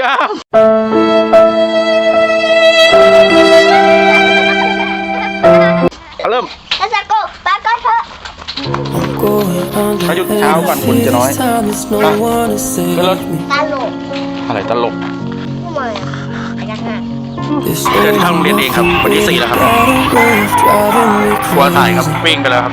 ยังเริ่มแล้วจะก็ป้าก็เถอะอายุเช้าก่อนคุณจะน้อยมาขึ้นรถตลกอะไรตลกทำไมอะไอ้กันฮะเดินทางโรงเรียนเองครับวันที่สี่แล้วครับครัวถ่ายครับวิ่งไปแล้วครับ